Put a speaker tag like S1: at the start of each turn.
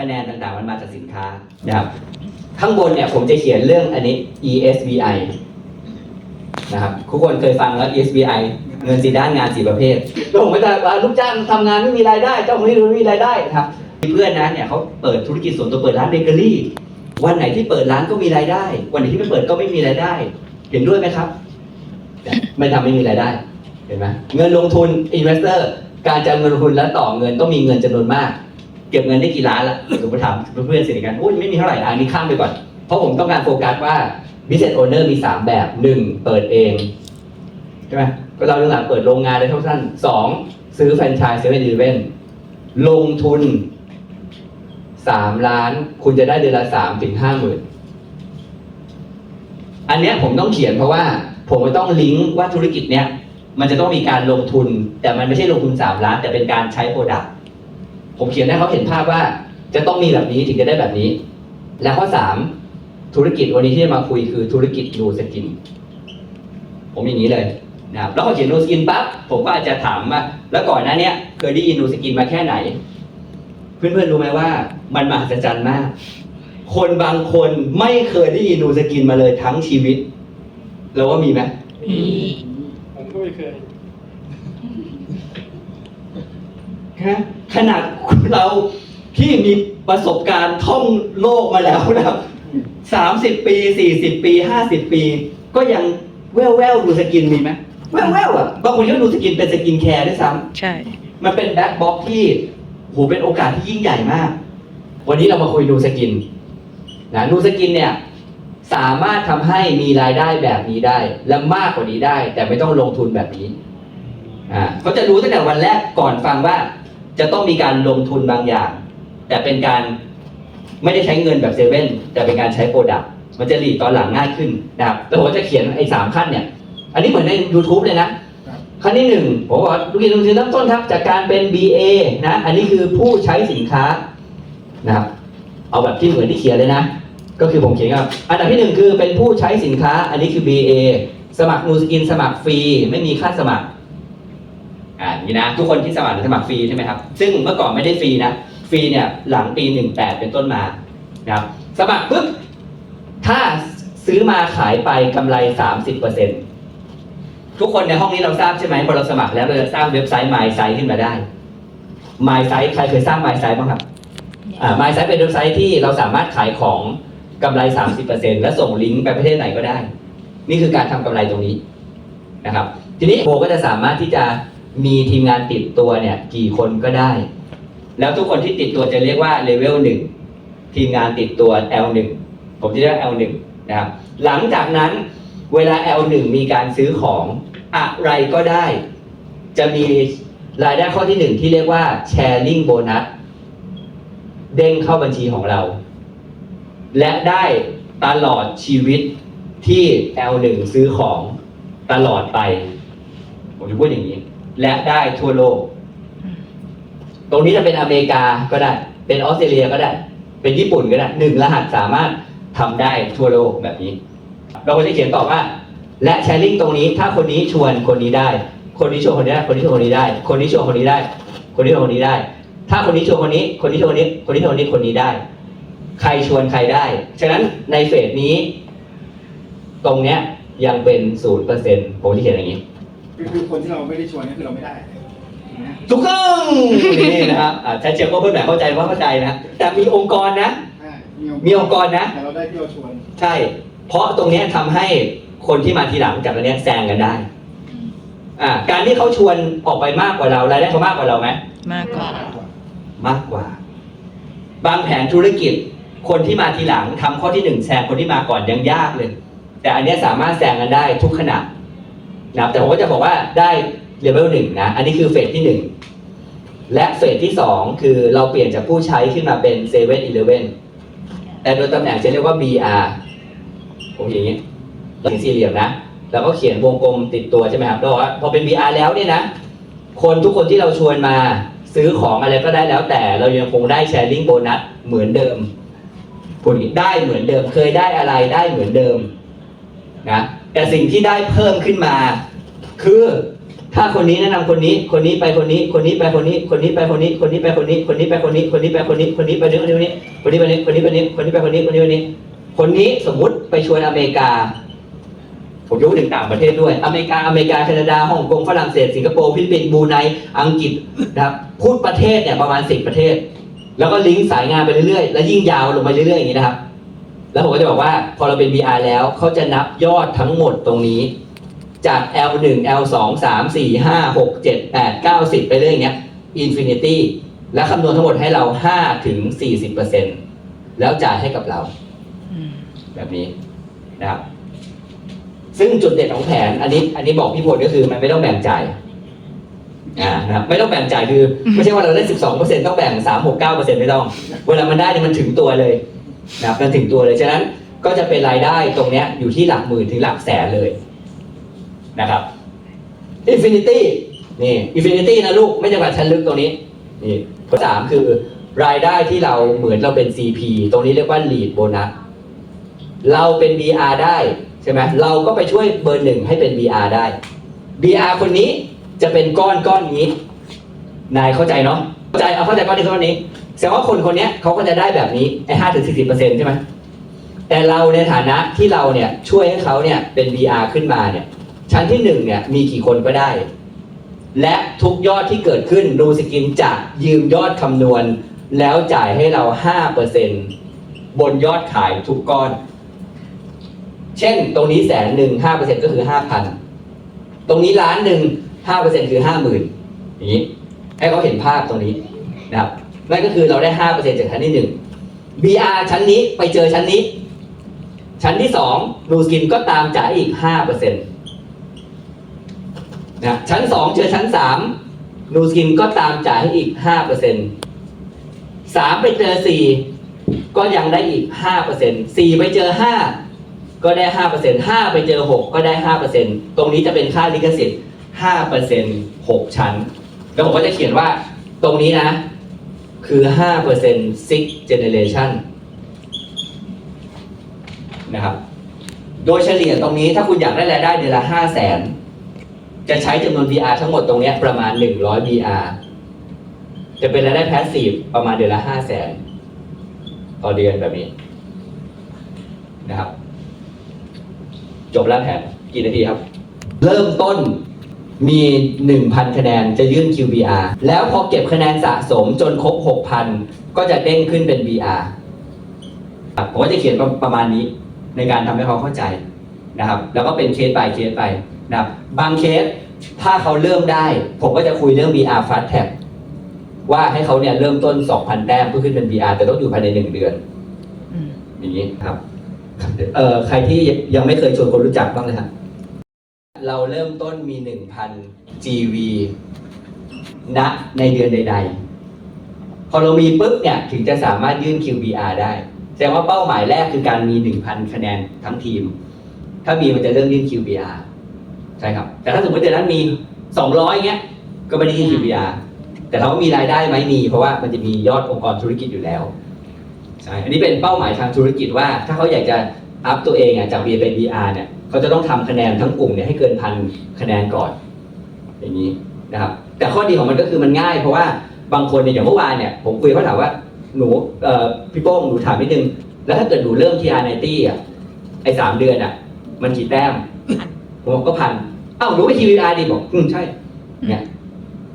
S1: คะแนนต่างๆ มันมาจากสินค้านะครับ ข้างบนเนี่ยผมจะเขียนเรื่องอันนี้ ESBI นะครับทุกคนเคยฟังแล้ว ESBI เงินสีด้านงานสีประเภทล้วผมก็จะว่าลูกจ้างทำงานไม่มีรายได้ เจ้าของนี่ไม่มีรายได้ครับมีเพื่อนนะเนี่ยเขาเปิดธุรกิจส่วนตัวเปิดร้านเบเกอรี่ วันไหนที่เปิดร้านก็มีรายได้ วันไหนที่ไม่เปิดก็ไม่มีรายได้ เห็นด้วยไหมครับ ไม่ทำไม่มีรายได้ เห็นไหมเงินลงทุน investor การจะเอาเงินลงทุนแล้วต่อเงินต้องมีเงินจำนวนมาก เก็บเงินได้กี่ล้านละสมมติถามเพื่อนๆสิกันโอ้ยไม่มีเท่าไหร่อันนี้ข้ามไปก่อน เพราะผมต้องการโฟกัสว่า business owner มี 3 แบบ 1. เปิดเองใช่ไหมก็เราเรื่องหลังเปิดโรงงานเลยเท่าสั้นสองซื้อแฟรนไชส์เซเว่นอีเลเว่นลงทุน 3 ล้าน คุณจะได้เดือนละ3ถึง5หมื่นอันเนี้ยผมต้องเขียนเพราะว่า ผมต้องลิงก์ว่าธุรกิจเนี้ยมันจะต้องมีการลงทุน แต่มันไม่ใช่ลงทุน 3 ล้าน แต่เป็นการใช้โปรดักต์ ผมเขียนให้เขาเห็นภาพว่า จะต้องมีแบบนี้ถึงจะได้แบบนี้ แล้วข้อ3ธุรกิจวันนี้ที่จะมาคุยคือธุรกิจนูสกิน ผมอย่างนี้เลยนะครับแล้วพอเขียนนูสกินปั๊บผมก็อาจจะถามว่าแล้วก่อนหน้าเนี้ยเคยได้ยินนูสกินมาแค่ไหน เพื่อนๆรู้ไหมว่า มันมหัศจรรย์มาก คนบางคนไม่เคยได้ยินนูสกินมาเลยทั้งชีวิต แล้วว่ามีไหม
S2: มี
S3: ผมก็ไม่เคย
S1: ฮะขนาดเราที่มีประสบการณ์ท่องโลกมาแล้วนะครับสามสิบปีสี่สิบปีห้าสิบปี ก็ยังแววแววๆดูสกินมีไหมแววแววๆอะบางคนก็ดูสกินเป็นสกินแคร์ด้วยซ้ำ
S2: ใช่
S1: มันเป็นแบ็คบ็อกที่โหเป็นโอกาสที่ยิ่งใหญ่มาก วันนี้เรามาคุยนูสกินนะนูสกินเนี่ยสามารถทำให้มีรายได้แบบนี้ได้ และมากกว่านี้ได้ แต่ไม่ต้องลงทุนแบบนี้อ่าเขาจะรู้ตั้งแต่วันแรกก่อนฟังว่า จะต้องมีการลงทุนบางอย่าง แต่เป็นการไม่ได้ใช้เงินแบบเซเว่นแต่เป็นการใช้โปรดักต์มันจะหลีดตอนหลังง่ายขึ้นนะครับแล้วผมจะเขียนไอ้สามขั้นเนี่ย อันนี้เหมือนใน YouTube เลยนะขั้นที่หนึ่งผมบอกว่าธุรกิจลงทุนเริ่มต้นครับ จากการเป็น BA นะอันนี้คือผู้ใช้สินค้านะครับเอาแบบที่เหมือนที่เขียนเลยนะ ก็คือผมเขียนครับ อันดับที่หนึ่งคือเป็นผู้ใช้สินค้าอันนี้คือ BA สมัครนูสกินสมัครฟรี ไม่มีค่าสมัคร อ่าอย่างนี้นะ ทุกคนที่สมัครสมัครฟรีใช่ไหมครับ ซึ่งเมื่อก่อนไม่ได้ฟรีนะฟรีเนี่ยหลังปี18 เป็นต้นมานะครับสมัครปุ๊บถ้าซื้อมาขายไปกำไร 30%ทุกคนในห้องนี้เราทราบใช่ไหมพอเราสมัครแล้วเราจะสร้างเว็บไซต์ My Site ขึ้นมาได้ My Site ใครเคยสร้าง My Site บ้างครับอ่า My Site เป็นเว็บไซต์ที่เราสามารถขายของกำไร 30%และส่งลิงก์ไปประเทศไหนก็ได้ นี่คือการทำกำไรตรงนี้นะครับ ทีนี้โบก็จะสามารถที่จะ มีทีมงานติดตัวเนี่ย กี่คนก็ได้ แล้วทุกคนที่ติดตัวจะเรียกว่าเลเวลหนึ่งทีมงานติดตัว L1 ผมจะเรียก L1 นะครับ หลังจากนั้นเวลา L1 มีการซื้อของอะไรก็ได้ จะมีรายได้ข้อที่หนึ่งที่เรียกว่า sharing bonus เด้งเข้าบัญชีของเรา และได้ตลอดชีวิตที่ L1 ซื้อของตลอดไป ผมจะพูดอย่างนี้ และได้ทั่วโลก ตรงนี้จะเป็นอเมริกาก็ได้ เป็นออสเตรเลียก็ได้ เป็นญี่ปุ่นก็ได้หนึ่งรหัสสามารถทำได้ทั่วโลกแบบนี้ เราก็จะเขียนต่อว่า และแชร์ลิงก์ตรงนี้ ถ้าคนนี้ชวนคนนี้ได้ คนนี้ชวนคนนี้ได้ คนนี้ชวนคนนี้ได้ คนนี้ชวนคนนี้ได้ คนนี้ชวนคนนี้ได้ ถ้าคนนี้ชวนคนนี้ คนนี้ชวนคนนี้ คนนี้ชวนคนนี้ คนนี้ได้ ใครชวนใครได้ ฉะนั้นในเฟสนี้ ตรงเนี้ยยังเป็นศูนย์เปอร์เซ็นต์ผมจะเขียนอย่างนี้
S3: คือคือคนที่เราไม่ได้ชวนนี่คือเราไม่ได้นะ
S1: ถูกต้องนี่นะครับอ่าชัดเจนก็เพื่อนแบบเข้าใจว่าเข้าใจนะแต่มีองค์กรนะ
S3: ใช่
S1: มีองค์กรนะ
S3: แต่เราได้ที่เราชวน
S1: ใช่ เพราะตรงเนี้ยทำให้คนที่มาทีหลังจากอันเนี้ยแซงกันได้ อ่า การที่เขาชวนออกไปมากกว่าเรารายได้เขามากกว่าเราไหม
S2: มากกว่า
S1: มากกว่า บางแผนธุรกิจ คนที่มาทีหลังทำข้อที่หนึ่งแซงคนที่มาก่อนยังยากเลย แต่อันเนี้ยสามารถแซงกันได้ทุกขณะ นะครับแต่ผมก็จะบอกว่าได้เลเวลหนึ่งนะ อันนี้คือเฟสที่หนึ่งและเฟสที่สองคือเราเปลี่ยนจากผู้ใช้ขึ้นมาเป็นเซเว่นอีเลเว่นแต่โดยตำแหน่งจะเรียกว่า BR ผมอย่างนี้เราสี่เหลี่ยมนะ แล้วก็เขียนวงกลมติดตัวใช่ไหมครับแล้วบอกว่าพอเป็น BR แล้วเนี่ยนะ คนทุกคนที่เราชวนมาซื้อของอะไรก็ได้แล้วแต่เรายังคงได้แชร์ลิงโบนัสเหมือนเดิมพูดอย่างนี้ได้เหมือนเดิมเคยได้อะไรได้เหมือนเดิมนะ แต่สิ่งที่ได้เพิ่มขึ้นมา คือถ้าคนนี้แนะนำคนนี้ คนนี้ไปคนนี้ คนนี้ไปคนนี้ คนนี้ไปคนนี้ คนนี้ไปคนนี้ คนนี้ไปคนนี้ คนนี้ไปคนนี้ คนนี้ไปคนนี้ คนนี้ไปคนนี้ คนนี้ไปคนนี้ คนนี้ไปคนนี้ คนนี้ไปคนนี้ คนนี้สมมุติไปชวนอเมริกา ผมยกถึงต่างประเทศด้วย อเมริกา อเมริกา แคนาดา ฮ่องกง ฝรั่งเศส สิงคโปร์ ฟิลิปปินส์ บรูไน อังกฤษนะครับ พูดประเทศเนี่ยประมาณสิบประเทศ แล้วก็ลิงก์สายงานไปเรื่อยๆ แล้วยิ่งยาวลงไปเรื่อยๆอย่างนี้นะครับ แล้วผมก็จะบอกว่าพอเราเป็น BR แล้วเขาจะนับยอดทั้งหมดตรงนี้ จาก L1 L2 3 4 5 6 7 8 9 10 ไปเรื่อยอย่างเงี้ย Infinity และคำนวณทั้งหมดให้เรา 5 ถึง 40%แล้วจ่ายให้กับเรา แบบนี้นะครับ ซึ่งจุดเด่นของแผน อันนี้ อันนี้บอกพี่พลก็คือมันไม่ต้องแบ่งจ่ายอ่านะครับไม่ต้องแบ่งจ่ายคือ ไม่ใช่ว่าเราได้ 12%ต้องแบ่ง 3 6 9%ไม่ต้อง เวลามันได้เนี่ยมันถึงตัวเลย นะครับมันถึงตัวเลย ฉะนั้นก็จะเป็นรายได้ตรงเนี้ยอยู่ที่หลักหมื่นถึงหลักแสนเลยนะครับ Infinity นี่ Infinity นะลูกไม่จำกัดชั้นลึกตรงนี้นี่ข้อสามคือรายได้ที่เราเหมือนเราเป็น CP ตรงนี้เรียกว่า Lead Bonus เราเป็น BR ได้ใช่ไหมเราก็ไปช่วยเบอร์หนึ่งให้เป็น BR ได้ BR คนนี้จะเป็นก้อนก้อนนี้ นายเข้าใจเนาะเข้าใจเอาเข้าใจก้อนนี้ก้อนนี้ แสดงว่าคนคนนี้เขาก็จะได้แบบนี้ไอ้ห้าถึงสี่สิบเปอร์เซ็นต์ใช่ไหมแต่เราในฐานะที่เราเนี่ยช่วยให้เขาเนี่ยเป็น VR ขึ้นมาเนี่ย ชั้นที่หนึ่งเนี่ยมีกี่คนก็ได้ และทุกยอดที่เกิดขึ้นดูสกินจะยืมยอดคำนวณ แล้วจ่ายให้เราห้าเปอร์เซ็นต์บนยอดขายทุกก้อน เช่น ตรงนี้แสนหนึ่งห้าเปอร์เซ็นต์ก็คือห้าพันตรงนี้ล้านหนึ่งห้าเปอร์เซ็นต์คือห้าหมื่นอย่างนี้ให้เขาเห็นภาพตรงนี้นะครับ นั่นก็คือเราได้ห้าเปอร์เซ็นจากชั้นที่หนึ่ง BR ชั้นนี้ไปเจอชั้นนี้ ชั้นที่สอ2บลูสกินก็ตามจ่ายอีกห้าเปอร์เซ็นต์นะชั้นสองเจอชั้นสา3บลูสกินก็ตามจ่ายให้อีกสามไปเจอสี่ก็ยังได้อีกห้าเปอร์เซ็นต์สี่ไปเจอห้าก็ได้ห้าเปอร์เซ็นต์ห้าไปเจอหกก็ได้ห้าเปอร์เซ็นต์ตรงนี้จะเป็นค่าลิขสิทธิ์ห้าเปอร์เซ็นต์หกชั้น แล้วผมก็จะเขียนว่าตรงนี้นะ คือ5% six generation นะครับ โดยเฉลี่ยตรงนี้ถ้าคุณอยากได้รายได้เดือนละ 5 0 0แสนจะใช้จำนวน VR ทั้งหมดตรงนี้ประมาณ 100 VR จะเป็นรายได้แพสซีฟประมาณเดือนละ 5 0 0แสนต่อเดือนแบบนี้นะครับ จบแล้วแผนกี่นาทีครับ เริ่มต้น มี 1,000 คะแนนจะยื่น QBR แล้วพอเก็บคะแนนสะสมจนครบ 6,000 ก็จะเด้งขึ้นเป็น BR ครับผมก็จะเขียนประประมาณนี้ในการทำให้เขาเข้าใจนะครับ แล้วก็เป็นเคส by เคสไปนะครับ บางเคสถ้าเขาเริ่มได้ ผมก็จะคุยเรื่อง BR fast tag ว่าให้เขาเนี่ยเริ่มต้น 2,000 แต้มเพื่อขึ้นเป็น BR แต่ต้องอยู่ภายใน 1 เดือนอย่างนี้ครับ เอ่อใครที่ยังไม่เคยชวนคนรู้จักบ้างเลยครับ เราเริ่มต้นมี 1,000 GV ณในเดือนใด ๆ พอเรามีปุ๊บเนี่ยถึงจะสามารถยื่น QBR ได้ แสดงว่าเป้าหมายแรกคือการมี 1,000 คะแนนทั้งทีม ถ้ามีมันจะเริ่มยื่น QBR ใช่ครับ แต่ถ้าสมมติเดือนนั้นมี 200เงี้ยก็ไม่ได้ยื่น QBR แต่เราก็มีรายได้ไหมมี เพราะว่ามันจะมียอดองค์กรธุรกิจอยู่แล้วใช่อันนี้เป็นเป้าหมายทางธุรกิจว่า ถ้าเขาอยากจะอัพตัวเองอะจาก B เป็น BR เนี่ย เขาจะต้องทำคะแนนทั้งกลุ่มเนี่ยให้เกินพันคะแนนก่อน อย่างนี้นะครับ แต่ข้อดีของมันก็คือมันง่าย เพราะว่าบางคนเนี่ยอย่างเมื่อวานเนี่ยผมคุยเขาถามว่าหนูพี่โป้งหนูถามนิดนึง แล้วถ้าเกิดหนูเริ่มทีอาร์ไนตี้อะไอ้สามเดือนอะ มันกี่แต้มผมบอกก็พันอ้าวหนูไปทีวีอาร์ดีบอกอืมใช่เนี่ย